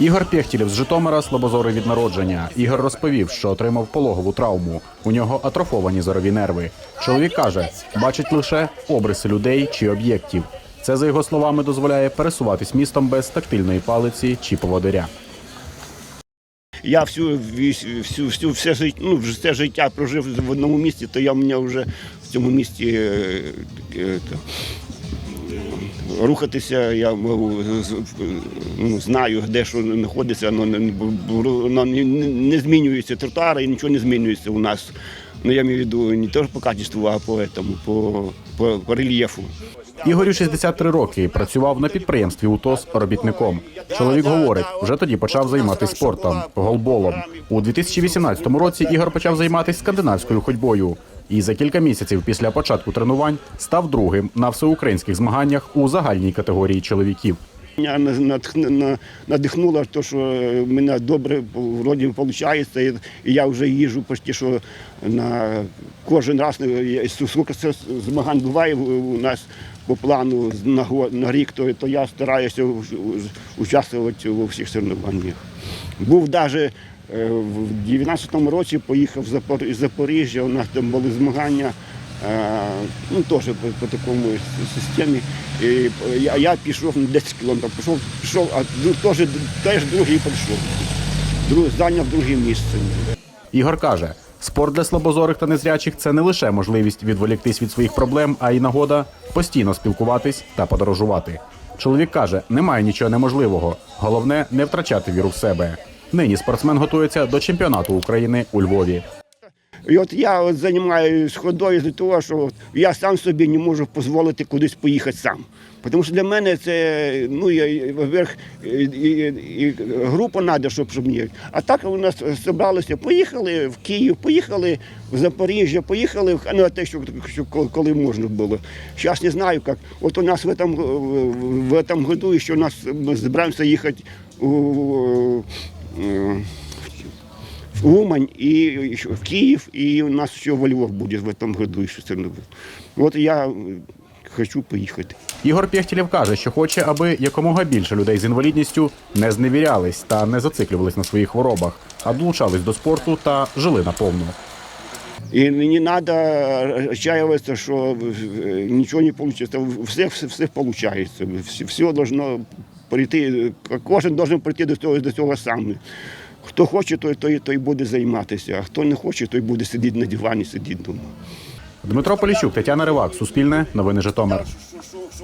Ігор Пєхтілєв з Житомира слабозорий від народження. Ігор розповів, що отримав пологову травму. У нього атрофовані зорові нерви. Чоловік каже, бачить лише обриси людей чи об'єктів. Це, за його словами, дозволяє пересуватись містом без тактильної палиці чи поводиря. Я всю, всю, всю все, життя, ну, все життя прожив в одному місті, то я мене вже в цьому місті е, е, рухатися, я можу, ну, знаю, де що знаходиться, не, воно не, не змінюється тротуари, і нічого не змінюється у нас. Ну, я маю в не теж по качеству, а по, этому, по, по, по рельєфу. Ігорю 63 роки. Працював на підприємстві УТОС робітником. Чоловік говорить, вже тоді почав займатися спортом, голболом. У 2018 році Ігор почав займатися скандинавською ходьбою. І за кілька місяців після початку тренувань став другим на всеукраїнських змаганнях у загальній категорії чоловіків. Мене надихнуло те, що в мене добре вроді виходить, і я вже їжджу почти що на кожен раз, скільки змагань буває у нас по плану на, рік, то, то я стараюся участвувати у всіх соревнованнях. Був навіть в 19-му році поїхав із Запоріжжя, у нас там були змагання. Е, Ну, теж по, такому системі. І я, я пішов на 10 кілометрів, пішов, пішов, а теж, теж другий прийшов. Друг, зайняв друге місце. Ігор каже, спорт для слабозорих та незрячих це не лише можливість відволіктись від своїх проблем, а й нагода постійно спілкуватись та подорожувати. Чоловік каже, немає нічого неможливого. Головне не втрачати віру в себе. Нині спортсмен готується до чемпіонату України у Львові. І от я от займаюся ходою з того, що от я сам собі не можу дозволити кудись поїхати сам. Тому що для мене це, ну, я, я, во-первых, і, і, і група треба, щоб, щоб мені. А так у нас зібралися, поїхали в Київ, поїхали в Запоріжжя, поїхали в ну, те, що, що коли- коли можна було. Зараз не знаю, як. От у нас в этом, в этом году ще у нас ми збираємося їхати у, е, в Умань и в Киев, и у нас еще во Львов будет в этом году еще. Вот я э, хочу поїхати. Ігор Пєхтілєв каже, що хоче, аби якомога більше людей з інвалідністю не зневірялись та не зациклювались на своїх хворобах, а долучались до спорту та жили наповну. І не треба отчаиваться, що е, нічого не вийде. Все, все, все виходить. Все, все должно прийти, кожен має прийти до цього, до цього саме. Хто хоче, той, той, той буде займатися, а хто не хоче, той буде сидіти на дивані, сидіти вдома. Дмитро Поліщук, Тетяна Ривак, Суспільне, Новини Житомир.